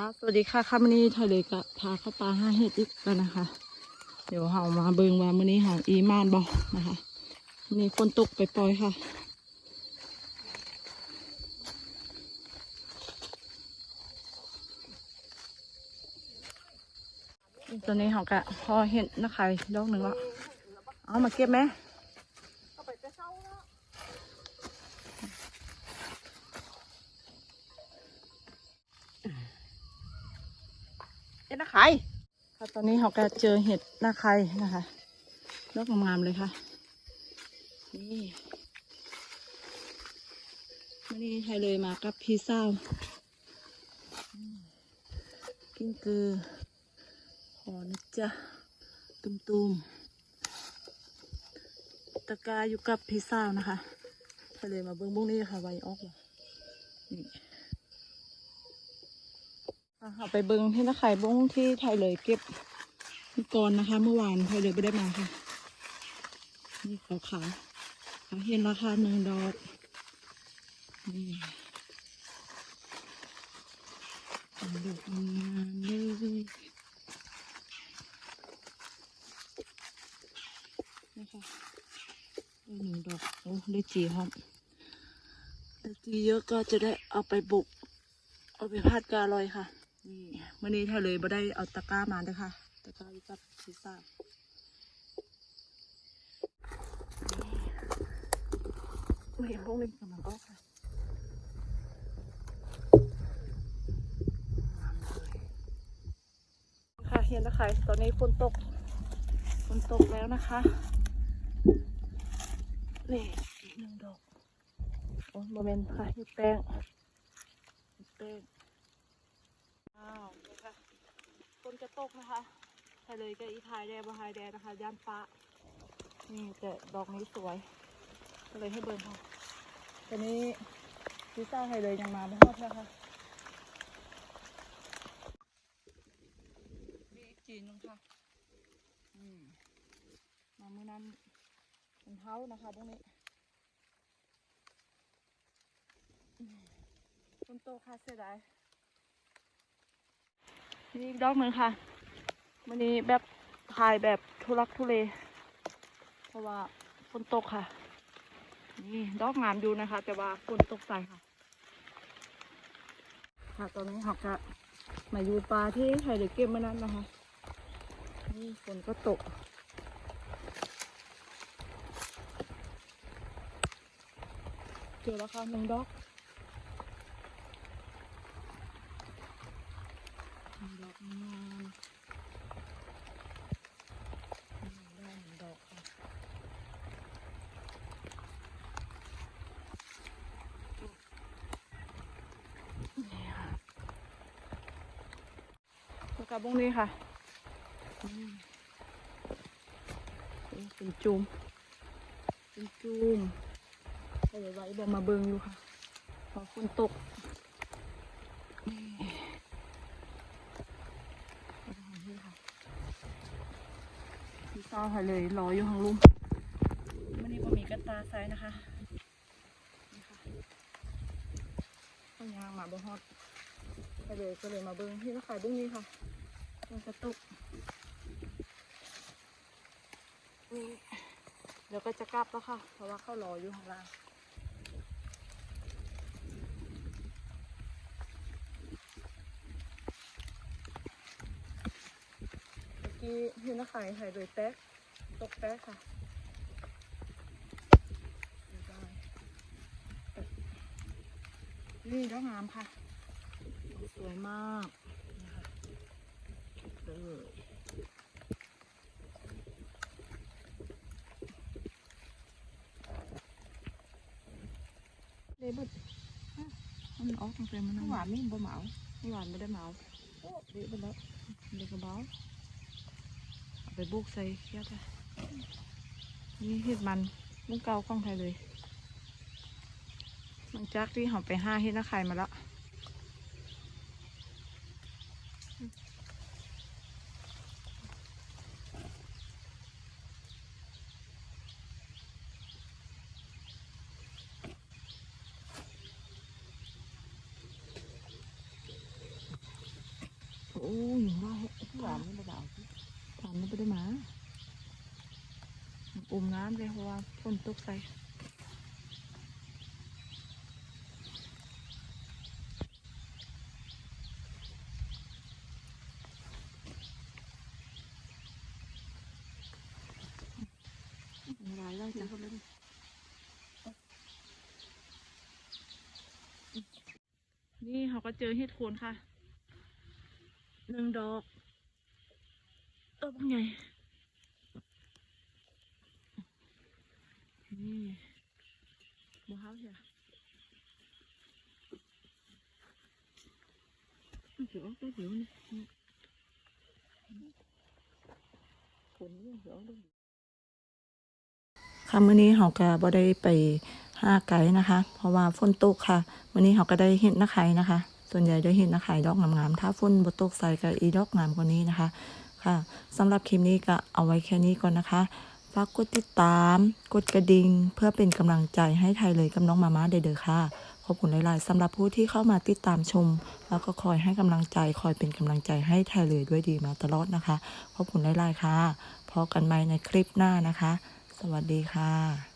ค่ะสวัสดีค่ะค่ะมื้อนี้ทะเลกะพาเข้าปลาห้าเห็ดอีกแล้วนะคะ เดี๋ยวเฮามาเบิงว่ามื้อนี้หาอีมานบ่นะคะมื้อนี้ฝนตกไปปล่อยค่ะตอนนี้เขากะพอเห็นนักขายดอกหนึ่งล้วเอามาเก็บไหม เอ็ดนักขายค่ะตอนนี้เขาก็เจอเห็ดหน้าไข่นะคะดอกงามๆเลยค่ะนี่วันนี้ไทยเลยมากับพี่เศร้ากิ้งกือขอนะจ๊ะตุมตุมๆตะกร้าอยู่กับพี่สาวนะคะทะเลมาเบิ้งบุ้งนี่ค่ะไวออกว่ะนี่ อะไปเบิ้งที่นักขายบุ้งที่ไทยเลยเก็บก่อนนะคะ เมื่อวานไทยเลยไม่ได้มาค่ะ นี่ขาวขาวเขาเห็นราคาหนึ่งดอกนี่ดอกงามๆเลยนะคะหนึ่งดอกโอ้ได้จีครับได้จีเยอะก็จะได้เอาไปบุก เอาไปพาดกาลอยค่ะ นี่วันนี้ถ้าเลยม่ได้เอาตะกร้ามาด้วยค่ะ ตะกร้าอยู่กับพิซซ่าไม่เห็นพวกนี้กำลังออกค่ะค่ะเห็นแล้วค่ะตอนนี้ฝนตกฝนตกแล้วนะคะนี่อีกหนึ่งดอกโอ้ยโมเมนต์ค่ะเห็ดแป้งแป้ง อ้าวนี่ค่ะฝนจะตกนะคะทะเลก็อีทายแดงบหายแดงนะคะ ย่านฟ้า นี่แต่ดอกนี้สวย ก็เลยให้เบิร์นค่ะตอนนี้พิซซ่าไทยเลยยังมาไม่ฮอดแล้วค่ะมีอีกจีนนึงค่ะมาเมื่อนั้นเป็นเท้านะคะตรงนี้ต้นโตค่ะเสียดาย นี่ดอกหนึ่งค่ะวันนี้แบบถ่ายแบบทุลักทุเล เพราะว่าฝนตกค่ะ นี่ดอกงามอยู่นะคะ แต่ว่าฝนตกใส่ค่ะ ค่ะ ตอนนี้เราจะมาอยู่ปลาที่ไทยเด็กเก็บเมื่อนั้นนะคะ นี่ฝนก็ตกเจอแล้วค่ะหนึ่งดอกหนึ่งดอกงามได้หนึ่งดอกค่ะนี่ค่ะแล้ว กับวงนี้ค่ะเป็นจุ่มเป็นจุ่มใส่ไว้เดี๋ยวมาเบิงอยู่ค่ะพอฝนตกพี่เศร้าค่ะเลยรออยู่ข้างลุ่มวันนี้ผมมีกระตาไซนะคะนี่ค่ะก็ยางมาบ่ฮอดก็เลยก็เลยมาเบิงที่ขายบุ้งนี้ค่ะ มันกระตุกนี่เดี๋ยวก็จะกลับแล้วค่ะ เพราะว่าเข้ารออยู่ข้างล่างเมื่อกี้เห็นนะขายไข่โดยแป๊กตกแป๊กค่ะนี่ดอกงามค่ะ สวยมาก เลยบดอะมันออกตั้งแต่มันหวานนี่บ่เหมาหวานไม่ได้เหมาโอ้ดีไปแล้วเด็กกระเบเอาไปบุกใส่เคียดอนี่เห็ดมันมุ้งเกาข้องไทยเลยหลังจากที่เขาไปห้าเห็ดน้าไข่มาแล้ว อุ่มน้ำเลยเพราะว่าฝนตกใส่หลายได้จ้ะนี่เขาก็เจอเห็ดโคนค่ะหนึ่งดอก เออเป็นไงนี่บัวเฮาเชียเดี๋วก็เดี๋ยวนี่ผลเดี๋ยวเดี๋ยวค่ะมื้อนี้เราก็บ่ได้ไปห้าไกด์นะคะ เพราะว่าฝนตกค่ะมื้อนี้เราก็ได้เห็ดนะไข่นะคะ ส่วนใหญ่ได้เห็ดนะไข่ดอกงามๆถ้าฝนบ่ตกใส่ก็อีดอกงามกว่านี้นะคะ ค่ะสำหรับคลิปนี้ก็เอาไว้แค่นี้ก่อนนะคะฝากกดติดตาม กดกระดิ่งเพื่อเป็นกำลังใจให้ไทยเลยกับน้องมาม่าเด้อค่ะขอบคุณหลาย ๆสำหรับผู้ที่เข้ามาติดตามชม แล้วก็คอยให้กำลังใจ คอยเป็นกำลังใจให้ไทยเลยด้วยดีมาตลอดนะคะ ขอบคุณหลาย ๆ ค่ะพบกันใหม่ในคลิปหน้านะคะ สวัสดีค่ะ